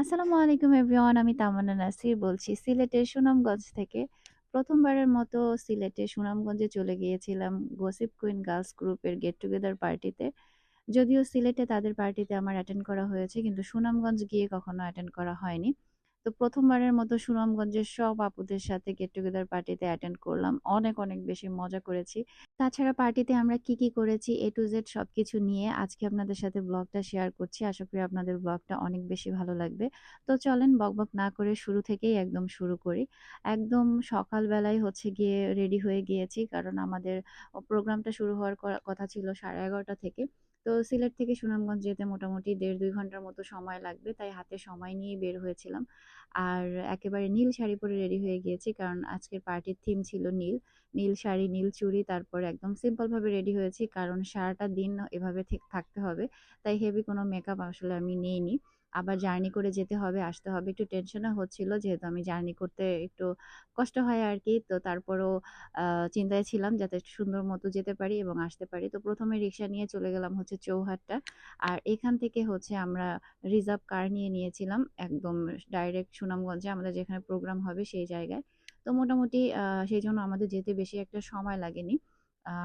আসসালামু আলাইকুম এভরিওয়ান আমি তামান্না নাসির বলছি সিলেটের সুনামগঞ্জ থেকে। প্রথমবারের মতো সিলেটে সুনামগঞ্জে চলে গিয়েছিলাম গোসিপ কুইন গার্লস গ্রুপের গেট টুগেদার পার্টিতে। যদিও সিলেটে তাদের পার্টিতে আমার অ্যাটেন্ড করা হয়েছে, কিন্তু সুনামগঞ্জ গিয়ে কখনো অ্যাটেন্ড করা হয়নি। তো প্রথমবারের মতো সুনামগঞ্জের সব আপুদের সাথে গেট টুগেদার পার্টিতে অ্যাটেন্ড করলাম। অনেক, অনেক বেশি মজা করেছি। তাছাড়া পার্টিতে আমরা কি, কি করেছি এ টু জেড সবকিছু নিয়ে আজকে আপনাদের সাথে ব্লগটা শেয়ার করছি। আশা করি আপনাদের ব্লগটা অনেক বেশি ভালো লাগবে। তো চলেন বকবক না করে শুরু থেকেই একদম শুরু করি। একদম সকালবেলায় হচ্ছে গিয়ে রেডি হয়ে গিয়েছি। কারণ আমাদের প্রোগ্রামটা শুরু হওয়ার কথা ছিল 11:30 থেকে। তো সিলেট থেকে সুনামগঞ্জ যেতে মোটামুটি ১.৫-২ ঘণ্টার মতো সময় লাগবে। তাই হাতে সময় নিয়ে বের হয়েছিলাম। আর একেবারে নীল শাড়ি পরে রেডি হয়ে গিয়েছি। কারণ আজকের পার্টির থিম ছিল নীল। নীল শাড়ি, নীল চুড়ি তারপর একদম সিম্পলভাবে রেডি হয়েছি। কারণ সারাটা দিন এভাবে থাকতে হবে। তাই হেভি কোনো মেকআপ আসলে আমি নেইনি। আবার জার্নি করে যেতে হবে, আসতে হবে। একটু টেনশনও হচ্ছিল যেহেতু আমি জার্নি করতে একটু কষ্ট হয় আর কি তো তারপরও চিন্তায় ছিলাম যাতে সুন্দর মতো যেতে পারি এবং আসতে পারি। তো প্রথমে রিক্সা নিয়ে চলে গেলাম হচ্ছে চৌহাটটা আর এখান থেকে হচ্ছে আমরা রিজার্ভ কার নিয়ে নিয়েছিলাম একদম ডাইরেক্ট সুনামগঞ্জে আমাদের যেখানে প্রোগ্রাম হবে সেই জায়গায়। তো মোটামুটি সেই জন্য আমাদের যেতে বেশি একটা সময় লাগেনি।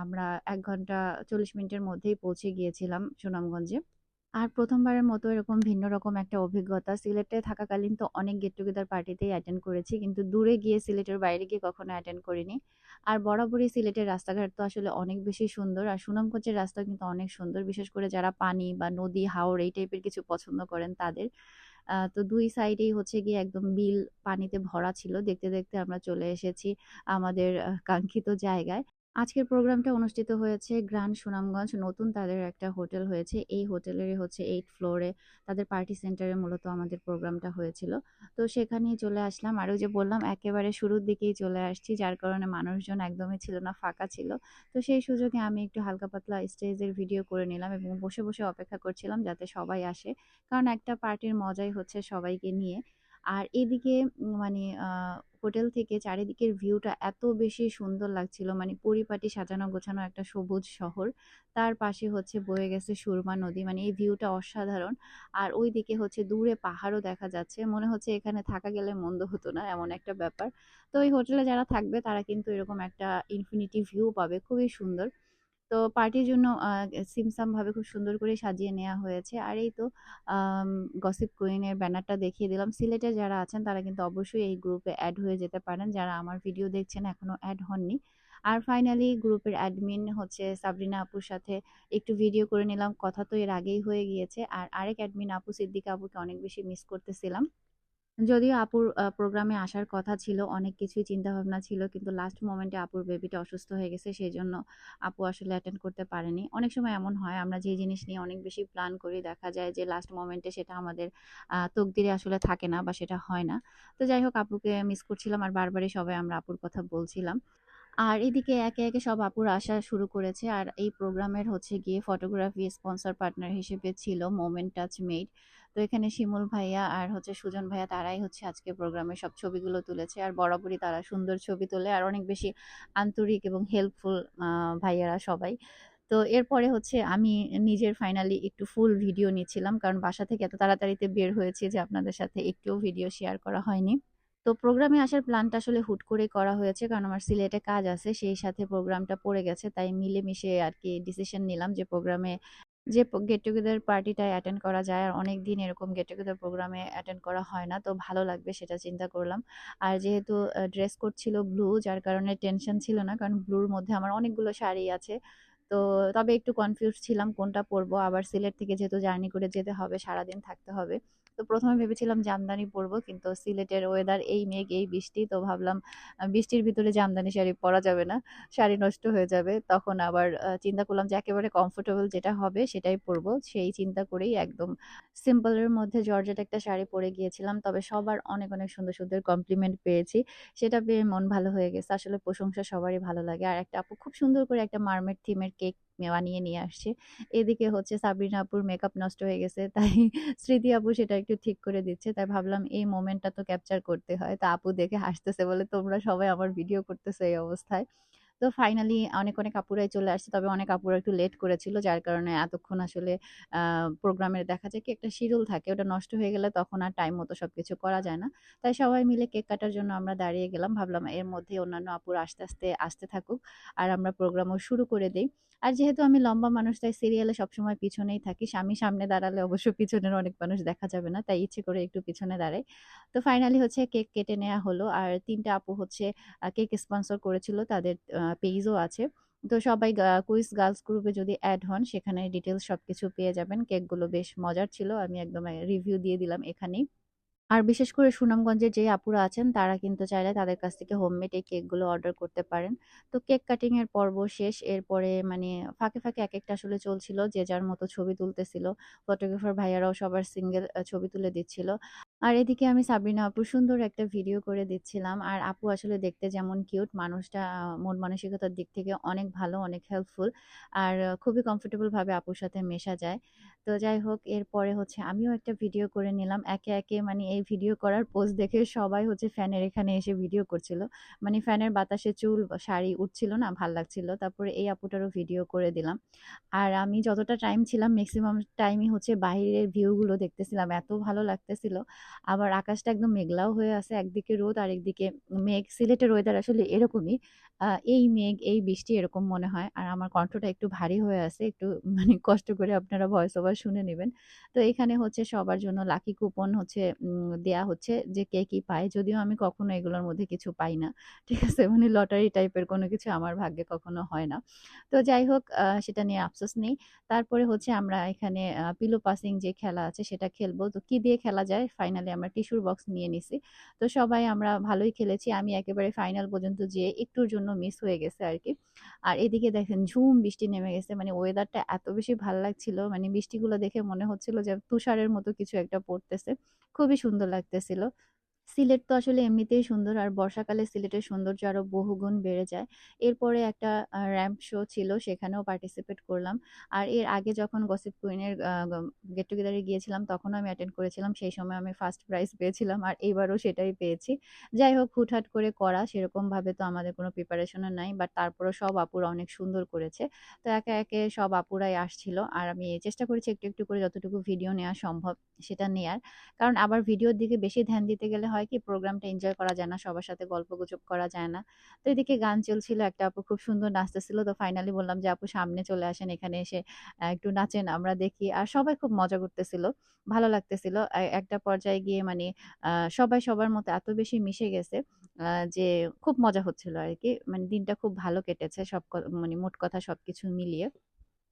আমরা এক ঘণ্টা ৪০ মিনিটের মধ্যেই পৌঁছে গিয়েছিলাম সুনামগঞ্জে। আর প্রথমবারের মতো এরকম ভিন্ন রকম একটা অভিজ্ঞতা। সিলেটে থাকাকালীন তো অনেক গেট টুগেদার পার্টিতেই অ্যাটেন্ড করেছি। কিন্তু দূরে গিয়ে সিলেটের বাইরে গিয়ে কখনো অ্যাটেন্ড করিনি। আর বরাবরই সিলেটের রাস্তাঘাট তো আসলে অনেক বেশি সুন্দর। আর সুনামগঞ্জের রাস্তা কিন্তু অনেক সুন্দর। বিশেষ করে যারা পানি বা নদী, হাওর এই টাইপের কিছু পছন্দ করেন তাদের। তো দুই সাইডেই হচ্ছে গিয়ে একদম বিল পানিতে ভরা ছিল। দেখতে, দেখতে আমরা চলে এসেছি আমাদের কাঙ্ক্ষিত জায়গায়। আজকের প্রোগ্রামটা অনুষ্ঠিত হয়েছে গ্র্যান্ড সুনামগঞ্জ। নতুন তাদের একটা হোটেল হয়েছে। এই হোটেলেরই হচ্ছে এইট ফ্লোরে তাদের পার্টি সেন্টারে মূলত আমাদের প্রোগ্রামটা হয়েছিল। তো সেখানেই চলে আসলাম। আর ওই যে বললাম একেবারে শুরুর দিকেই চলে আসছি। যার কারণে মানুষজন একদমই ছিল না, ফাঁকা ছিল। তো সেই সুযোগে আমি একটু হালকা পাতলা স্টেজের ভিডিও করে নিলাম এবং বসে, বসে অপেক্ষা করছিলাম যাতে সবাই আসে। কারণ একটা পার্টির মজাই হচ্ছে সবাইকে নিয়ে। আর এদিকে মানে হোটেল থেকে চারিদিকের ভিউটা এত বেশি সুন্দর লাগছিল। মানে পরিপাটি সাজানো গোছানো একটা সবুজ শহর। তার পাশে হচ্ছে বয়ে গেছে সুরমা নদী। মানে এই ভিউটা অসাধারণ। আর ওই দিকে হচ্ছে দূরে পাহাড়ও দেখা যাচ্ছে। মনে হচ্ছে এখানে থাকা গেলে মন্দ হতো না, এমন একটা ব্যাপার। তো ওই হোটেলে যারা থাকবে তারা কিন্তু এরকম একটা ইনফিনিটি ভিউ পাবে। খুবই সুন্দর। তো পার্টির জন্য, আ, সিমসাম ভাবে খুব সুন্দর করে সাজিয়ে নেওয়া হয়েছে। আর এই তো গসিপ কুইনের ব্যানারটা দেখিয়ে দিলাম। সিলেটে যারা আছেন, তারা কিন্তু অবশ্যই এই গ্রুপে অ্যাড হয়ে যেতে পারেন। যারা আমার ভিডিও দেখছেন, এখনও অ্যাড হননি। আর ফাইনালি গ্রুপের অ্যাডমিন হচ্ছে সাবরিনা আপুর সাথে একটু ভিডিও করে নিলাম। কথা তো এর আগেই হয়ে গিয়েছে। আর আরেক অ্যাডমিন আপু, সিদ্দিকা আপুকে অনেক বেশি মিস করতেছিলাম। যদিও আপুর প্রোগ্রামে আসার কথা ছিল, অনেক কিছুই চিন্তাভাবনা ছিল। কিন্তু লাস্ট মোমেন্টে আপুর বেবিটা অসুস্থ হয়ে গেছে। সেই জন্য আপু আসলে অ্যাটেন্ড করতে পারেনি। অনেক সময় এমন হয় আমরা যে জিনিস নিয়ে অনেক বেশি প্ল্যান করি দেখা যায় যে লাস্ট মোমেন্টে সেটা আমাদের তকদিরে আসলে থাকে না বা সেটা হয় না। তো যাই হোক আপুকে মিস করছিলাম আর বারবারই সবাই আমরা আপুর কথা বলছিলাম। আর এদিকে একে, একে সব আপুর আসা শুরু করেছে। আর এই প্রোগ্রামের হচ্ছে গিয়ে ফটোগ্রাফি স্পন্সর পার্টনার হিসেবে ছিল মোমেন্ট টাচ মেড। তো এখানে শিমুল ভাইয়া আর হচ্ছে সুজন ভাইয়া তারাই হচ্ছে আজকে প্রোগ্রামের সব ছবিগুলো তুলেছে। আর বরাবরই তারা সুন্দর ছবি তোলে আর অনেক বেশি আন্তরিক এবং হেল্পফুল ভাইয়ারা সবাই। তো এরপরে হচ্ছে আমি নিজের ফাইনালি একটু ফুল ভিডিও নিচ্ছিলাম। কারণ বাসা থেকে এত তাড়াতাড়িতে বের হয়েছি যে আপনাদের সাথে একটুও ভিডিও শেয়ার করা হয়নি। তো প্রোগ্রামে আসার প্ল্যানটা আসলে হুট করেই করা হয়েছে। কারণ আমার সিলেটে কাজ আছে। সেই সাথে প্রোগ্রামটা পড়ে গেছে। তাই মিলেমিশে আরকি ডিসিশন নিলাম যে প্রোগ্রামে যে গেট টুগেদার পার্টিটায় অ্যাটেন্ড করা যায়। আর অনেক দিন এরকম গেট টুগেদার প্রোগ্রামে অ্যাটেন্ড করা হয় না। তো ভালো লাগবে সেটা চিন্তা করলাম। আর যেহেতু ড্রেস কোড ছিল ব্লু যার কারণে টেনশন ছিল না। কারণ ব্লুর মধ্যে আমার অনেকগুলো শাড়ি আছে। তো তবে একটু কনফিউজ ছিলাম কোনটা পরবো। আবার সিলেট থেকে যেহেতু জার্নি করে যেতে হবে, সারাদিন থাকতে হবে। তো প্রথমে ভেবেছিলাম জামদানি পরবো। কিন্তু সিলেটের ওয়েদার এই মেঘ, এই বৃষ্টি। তো ভাবলাম বৃষ্টির ভিতরে জামদানি শাড়ি পরা যাবে না। শাড়ি নষ্ট হয়ে যাবে। তখন আবার চিন্তা করলাম যে একেবারে কমফোর্টেবল যেটা হবে সেটাই পরবো। সেই চিন্তা করেই একদম সিম্পলের মধ্যে জর্জেট একটা শাড়ি পরে গিয়েছিলাম। তবে সবার অনেক, অনেক সুন্দর, সুন্দর কমপ্লিমেন্ট পেয়েছি। সেটা পেয়ে মন ভালো হয়ে গেছে। আসলে প্রশংসা সবারই ভালো লাগে। আর একটা আপু খুব সুন্দর করে একটা মার্মেড থিমের কেক বানিয়ে নিয়ে আসছে। এদিকে হচ্ছে সাবরিনা আপুর মেকআপ নষ্ট হয়ে গেছে। তাই স্মৃতি আপু সেটা একটু ঠিক করে দিচ্ছে। তাই ভাবলাম এই মোমেন্টটা তো ক্যাপচার করতে হয়। তা আপু দেখে হাসতেছে বলে, "তোমরা সবাই আমার ভিডিও করতেছে এই অবস্থায়।" তো ফাইনালি অনেক, অনেক আপুরাই চলে আসছে। তবে অনেক আপুরা একটু লেট করেছিল। যার কারণে এতক্ষণ আসলে প্রোগ্রামের দেখা যায় কি একটা শিডিউল থাকে। ওটা নষ্ট হয়ে গেলে তখন আর টাইম মতো সব কিছু করা যায় না। তাই সবাই মিলে কেক কাটার জন্য আমরা দাঁড়িয়ে গেলাম। ভাবলাম এর মধ্যেই অন্যান্য আপুরা আস্তে, আস্তে আসতে থাকুক। আর আমরা প্রোগ্রামও শুরু করে দিই আর যেহেতু আমি লম্বা মানুষ তাই সিরিয়ালে সবসময় পিছনেই থাকি। স্বামী সামনে দাঁড়ালে অবশ্য পিছনের অনেক মানুষ দেখা যাবে না। তাই ইচ্ছে করে একটু পিছনে দাঁড়াই। তো ফাইনালি হচ্ছে কেক কেটে নেওয়া হলো। আর ৩ টা আপু হচ্ছে কেক স্পন্সর করেছিল। তাদের পেজও আছে। তো সবাই কুইজ গার্লস গ্রুপে যদি অ্যাড হন সেখানে ডিটেইলস সবকিছু পেয়ে যাবেন। কেকগুলো বেশ মজার ছিল। আমি একদম রিভিউ দিয়ে দিলাম এখানেই। আর বিশেষ করে সুনামগঞ্জের যে আপুরা আছেন তারা কিন্তু চাইলে তাদের কাছ থেকে হোমমেড এই কেকগুলো অর্ডার করতে পারেন। তো কেক কাটিং এর পর্ব শেষ। এরপরে মানে ফাঁকে, ফাঁকে এক একটা আসলে চলছিল। যে যার মতো ছবি তুলতেছিল। ফটোগ্রাফার ভাইয়ারাও সবার সিঙ্গেল ছবি তুলে দিচ্ছিল। আর এদিকে আমি সাবরিনা আপু সুন্দর একটা ভিডিও করে দিচ্ছিলাম। আর আপু আসলে দেখতে যেমন কিউট মানুষটা মন মানসিকতার দিক থেকে অনেক ভালো, অনেক হেল্পফুল। আর খুবই কমফোর্টেবলভাবে আপুর সাথে মেশা যায়। তো যাই হোক এরপরে হচ্ছে আমিও একটা ভিডিও করে নিলাম। একে, একে মানে এই ভিডিও করার পোজ দেখে সবাই হচ্ছে ফ্যানের এখানে এসে ভিডিও করছিল। মানে ফ্যানের বাতাসে চুল, শাড়ি উঠছিল না, ভালো লাগছিল। তারপরে এই আপুটারও ভিডিও করে দিলাম। আর আমি যতটা টাইম ছিলাম ম্যাক্সিমাম টাইমই হচ্ছে বাহিরের ভিউগুলো দেখতেছিলাম। এত ভালো লাগতেছিল। আবার আকাশটা একদম মেঘলাও হয়ে আছে। একদিকে রোদ আরেকদিকে মেঘ। সিলেটের ওয়েদার আসলে এরকমই। এই মেঘ, এই বৃষ্টি এরকম মনে হয়। আর আমার কণ্ঠটা একটু ভারী হয়ে আছে। একটু মানে কষ্ট করে আপনারা ভয়েস ওভার শুনে নেবেন তো এখানে হচ্ছে সবার জন্য লাকি কুপন হচ্ছে দেয়া হচ্ছে যে কে কি পায়। যদিও আমি কখনো এগুলোর মধ্যে কিছু পাই না। ঠিক আছে? মানে লটারি টাইপের কোনো কিছু আমার ভাগ্যে কখনো হয় না। তো যাই হোক সেটা নিয়ে আফসোস নেই। তারপরে হচ্ছে আমরা এখানে পিলো পাসিং যে খেলা আছে সেটা খেলব। তো কি দিয়ে খেলা যায়? ফাইনালি আমরা টিস্যুর বক্স নিয়ে নিছি। তো সবাই আমরা ভালোই খেলেছি। আমি একেবারে ফাইনাল পর্যন্ত যেয়ে একটুর জন্য মিস হয়ে গেছে আর কি আর এদিকে দেখেন ঝুম বৃষ্টি নেমে গেছে। মানে ওয়েদারটা এত বেশি ভালো লাগছিল। মানে বৃষ্টিগুলো দেখে মনে হচ্ছিল যে তুষারের মতো কিছু একটা পড়তেছে। খুবই সুন্দর লাগতেছিল। সিলেট তো আসলে এমনিতেই সুন্দর আর বর্ষাকালে সিলেটের সৌন্দর্য আরও বহুগুণ বেড়ে যায়। এরপরে একটা র‍্যাম্প শো ছিল সেখানেও পার্টিসিপেট করলাম। আর এর আগে যখন গসিপ কুইন এর গেট টুগেদারে গিয়েছিলাম তখনও আমি অ্যাটেন্ড করেছিলাম। সেই সময় আমি ফার্স্ট প্রাইজ পেয়েছিলাম। আর এইবারও সেটাই পেয়েছি। যাই হোক হুটহাট করে করা সেরকমভাবে তো আমাদের কোনো প্রিপারেশন ও নাই। বাট তারপরেও সব আপুরা অনেক সুন্দর করেছে। তো একে, একে সব আপুরাই আসছিল। আর আমি চেষ্টা করেছি একটু, একটু করে যতটুকু ভিডিও নেওয়া সম্ভব সেটা নেয়ার। কারণ আবার ভিডিওর দিকে বেশি ধ্যান দিতে গেলে হয় কি প্রোগ্রামটা এনজয় করা যায় না। সবার সাথে গল্পগুজব করা যায় না। তো এদিকে গান চলছিল। একটা আপু খুব সুন্দর নাচতেছিল। তো ফাইনালি বললাম যে, "আপু সামনে চলে আসেন। এখানে এসে একটু নাচেন আমরা দেখি।" আর সবাই খুব মজা করতেছিল। ভালো লাগতেছিল। একটা পর্যায়ে গিয়ে মানে সবাই সবার মতো এত বেশি মিশে গেছে যে খুব মজা হচ্ছিল আর কি মানে দিনটা খুব ভালো কেটেছে সব মানে মোট কথা সবকিছু মিলিয়ে।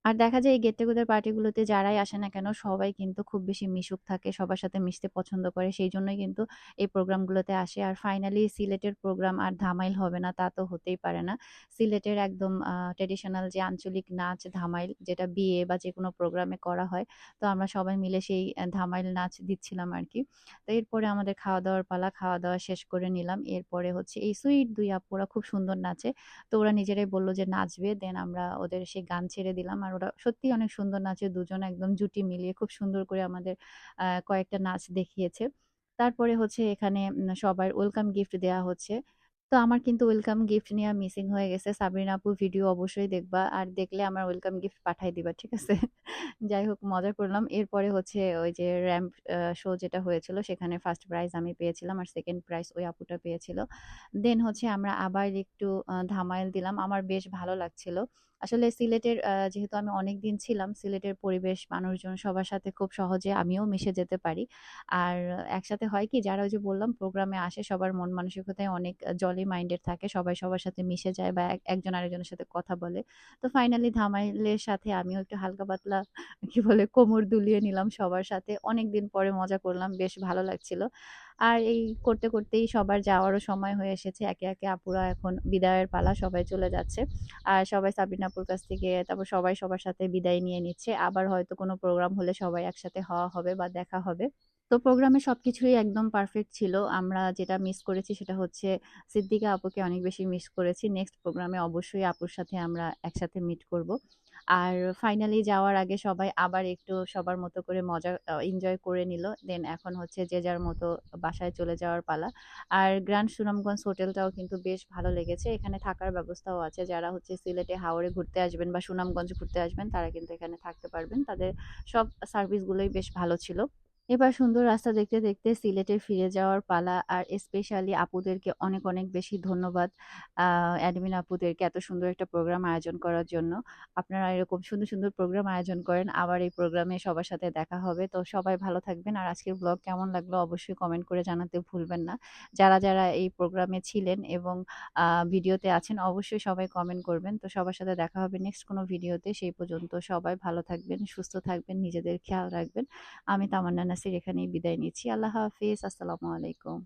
আর দেখা যায় এই গেট টুগেদার পার্টিগুলোতে যারাই আসে না কেন, সবাই কিন্তু খুব বেশি মিশুক থাকে। সবার সাথে মিশতে পছন্দ করে। সেইজন্যই কিন্তু এই প্রোগ্রামগুলোতে আসে। আর ফাইনালি সিলেটের প্রোগ্রাম আর ধামাইল হবে না, তা তো হতেই পারে না। সিলেটের একদম, আ ট্র্যাডিশনাল যে আঞ্চলিক নাচ ধামাইল, যেটা বিয়ে বা যে কোনো প্রোগ্রামে করা হয়। তো আমরা সবাই মিলে সেই ধামাইল নাচ দিচ্ছিলাম আর কি তো এরপরে আমাদের খাওয়া-দাওয়ার পালা। খাওয়া-দাওয়া শেষ করে নিলাম। এরপরে হচ্ছে এই সুইট দুই আপুরা খুব সুন্দর নাচে। তো ওরা নিজেরাই বলল যে, নাচবে। দেন আমরা ওদের সেই গান ছেড়ে দিলাম। আর ওরা সত্যি অনেক সুন্দর নাচে। দুজন একদম জুটি মিলিয়ে খুব সুন্দর করে আমাদের কয়েকটা নাচ দেখিয়েছে। তারপরে হচ্ছে এখানে সবার ওয়েলকাম গিফট দেয়া হচ্ছে। তো আমার কিন্তু ওয়েলকাম গিফট নেয়া মিসিং হয়ে গেছে। সাবরিনা আপুর ভিডিও অবশ্যই দেখবা। আর দেখলে আমার ওয়েলকাম গিফট পাঠাই দিবা। ঠিক আছে? যাই হোক, মজা করলাম। এরপরে হচ্ছে ওই যে র‍্যাম্প শো যেটা হয়েছিল, সেখানে ফার্স্ট প্রাইজ আমি পেয়েছিলাম। আর সেকেন্ড প্রাইজ ওই আপুটা পেয়েছিল। দেন হচ্ছে আমরা আবার একটু ধামাইল দিলাম। আমার বেশ ভালো লাগছিল। আসলে সিলেটের যেহেতু আমি অনেক দিন ছিলাম, সিলেটের পরিবেশ, মানুষজন সবার সাথে খুব সহজে আমিও মিশে যেতে পারি। আর একসাথে হয় কি যারা ওই যে বললাম প্রোগ্রামে আসে সবার মন মানসিকতায় অনেক জলি মাইন্ডেড থাকে। সবাই সবার সাথে মিশে যায় বা এক একজন আরেকজনের সাথে কথা বলে। তো ফাইনালি ধামাইলের সাথে আমিও একটু হালকা পাতলা কি বলে কোমর দুলিয়ে নিলাম সবার সাথে। অনেক দিন পরে মজা করলাম। বেশ ভালো লাগছিল। আর এই করতে, করতেই সবার যাওয়ারও সময় হয়ে এসেছে। একে, একে আপুরা এখন বিদায়ের পালা। সবাই চলে যাচ্ছে। আর সবাই সাবরিনা আপুর কাছ থেকে, তারপর সবাই সবার সাথে বিদায় নিয়ে নিচ্ছে। আবার হয়তো কোনো প্রোগ্রাম হলে সবাই একসাথে হওয়া হবে বা দেখা হবে। তো প্রোগ্রামে সবকিছুই একদম পারফেক্ট ছিল। আমরা যেটা মিস করেছি সেটা হচ্ছে সিদ্দিকা আপুকে অনেক বেশি মিস করেছি। নেক্সট প্রোগ্রামে অবশ্যই আপুর সাথে আমরা একসাথে মিট করব। আর ফাইনালি যাওয়ার আগে সবাই আবার একটু সবার মতো করে মজা এনজয় করে নিল। দেন এখন হচ্ছে যে যার মতো বাসায় চলে যাওয়ার পালা। আর গ্র্যান্ড সুনামগঞ্জ হোটেলটাও কিন্তু বেশ ভালো লেগেছে। এখানে থাকার ব্যবস্থাও আছে। যারা হচ্ছে সিলেটে হাওড়ে ঘুরতে আসবেন বা সুনামগঞ্জ ঘুরতে আসবেন, তারা কিন্তু এখানে থাকতে পারবেন। তাদের সব সার্ভিসগুলোই বেশ ভালো ছিল। এবার সুন্দর রাস্তা দেখতে, দেখতে সিলেটে ফিরে যাওয়ার পালা। আর স্পেশালি আপুদেরকে অনেক, অনেক বেশি ধন্যবাদ। অ্যাডমিন আপুদেরকে এত সুন্দর একটা প্রোগ্রাম আয়োজন করার জন্য। আপনারা এরকম সুন্দর, সুন্দর প্রোগ্রাম আয়োজন করেন। আবার এই প্রোগ্রামে সবার সাথে দেখা হবে। তো সবাই ভালো থাকবেন। আর আজকের ব্লগ কেমন লাগল অবশ্যই কমেন্ট করে জানাতে ভুলবেন না। যারা, যারা এই প্রোগ্রামে ছিলেন এবং ভিডিওতে আছেন অবশ্যই সবাই কমেন্ট করবেন। তো সবার সাথে দেখা হবে নেক্সট কোনো ভিডিওতে। সেই পর্যন্ত সবাই ভালো থাকবেন, সুস্থ থাকবেন, নিজেদের খেয়াল রাখবেন। আমি তামান্না নাসির এখানেই বিদায় নিচ্ছি। আল্লাহ হাফিজ আসসালামু আলাইকুম।